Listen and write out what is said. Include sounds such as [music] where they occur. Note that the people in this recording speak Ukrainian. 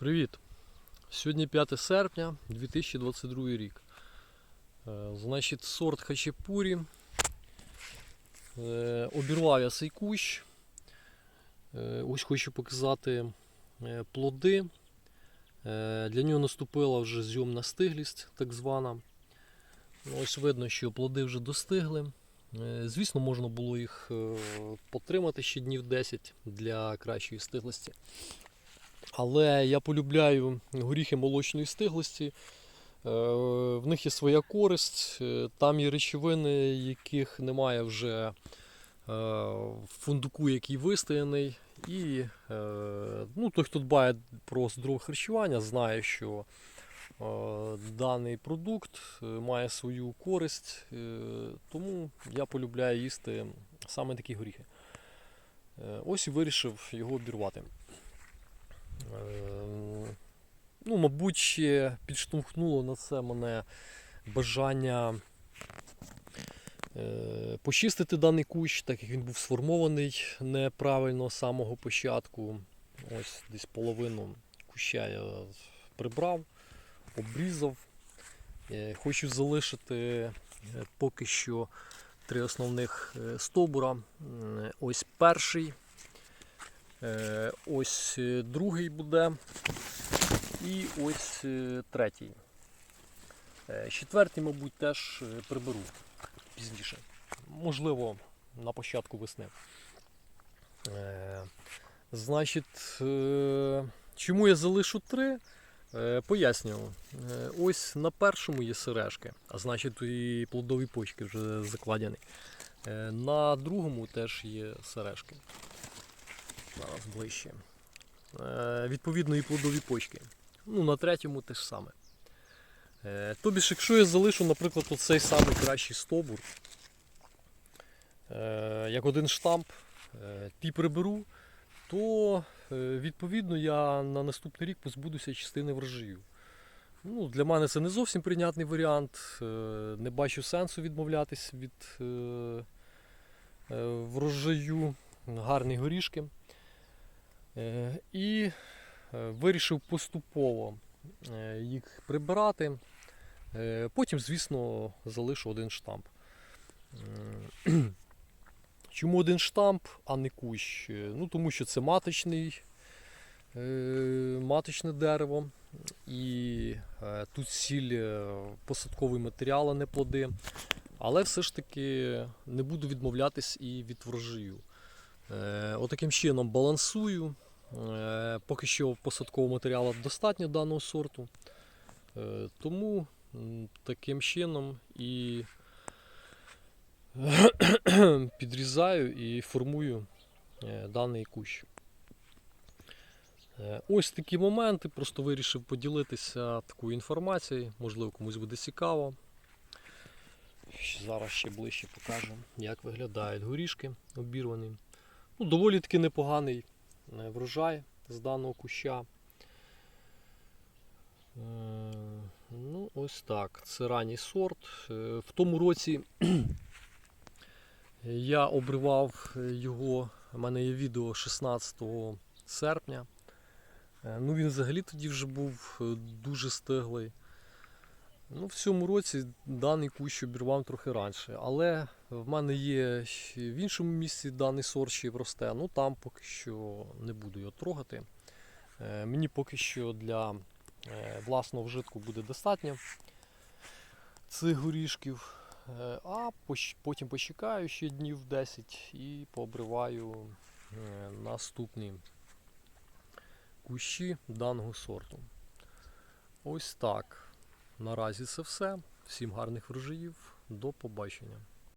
Привіт! Сьогодні 5 серпня 2022 рік. Е, Значить, сорт хачапурі. Е, Обірвав я цей кущ. Е, Ось хочу показати плоди. Для нього наступила вже зйомна стиглість, так звана. Ось видно, що плоди вже достигли. Звісно, можна було їх потримати ще днів 10 для кращої стиглості. Але я полюбляю горіхи молочної стиглості. Е, В них є своя користь, е, там є речовини, яких немає вже е, в фундуку, який вистояний. І ну, той, хто дбає про здорове харчування, знає, що даний продукт має свою користь, тому я полюбляю їсти саме такі горіхи. Ось і вирішив його обірвати. Е, Ну, мабуть, підштовхнуло на це мене бажання е, почистити даний кущ, так як він був сформований неправильно з самого початку. Ось десь половину куща я прибрав, обрізав. Е, Хочу залишити поки що три основних стовбура. Ось перший. Е, Ось е, другий буде. І ось е, третій. Четвертий, мабуть, теж приберу пізніше. Можливо, на початку весни. Значить, чому я залишу три? Пояснюю. Ось на першому є сережки, а значить і плодові почки вже закладені. На другому теж є сережки. Зараз ближче. Е, Відповідно, і плодові почки. Ну, на третьому те ж саме. Е, Тобі ж, якщо я залишу, наприклад, оцей самий кращий стовбур, е, як один штамп, ті приберу, то відповідно я на наступний рік позбудуся частини врожаю. Ну, для мене це не зовсім прийнятний варіант. Не бачу сенсу відмовлятись від врожаю. Гарні горішки. Е, І е, вирішив поступово е, їх прибирати. Потім, звісно, залишу один штамп. [clears throat] Чому один штамп, а не кущ? Ну, тому що це маточний, маточне дерево. І тут сіль посадковий матеріал, а не плоди. Але все ж таки не буду відмовлятись і від врожаю. Е, Отаким чином балансую. Е, Поки що посадкового матеріалу достатньо даного сорту. Е, Тому таким чином і [coughs] підрізаю і формую даний кущ. Ось такі моменти. Просто вирішив поділитися такою інформацією. Можливо, комусь буде цікаво. Зараз ще ближче покажу, як виглядають горішки обірвані. Ну, доволі таки непоганий е, врожай з даного куща. Е, Ну, ось так. Це ранній сорт. Е, В тому році [clears throat] я обривав його. У мене є відео 16 серпня. Ну, він взагалі тоді вже був дуже стиглий. Ну, в цьому році даний кущ обірвав трохи раніше, але в мене є в іншому місці даний сорт ще росте. Ну там поки що не буду його трогати. Е, Мені поки що для е, власного вжитку буде достатньо цих горішків. Е, А потім почекаю ще днів 10 і пообриваю наступні кущі даного сорту. Ось так. Наразі це все. Всім гарних врожаїв. До побачення.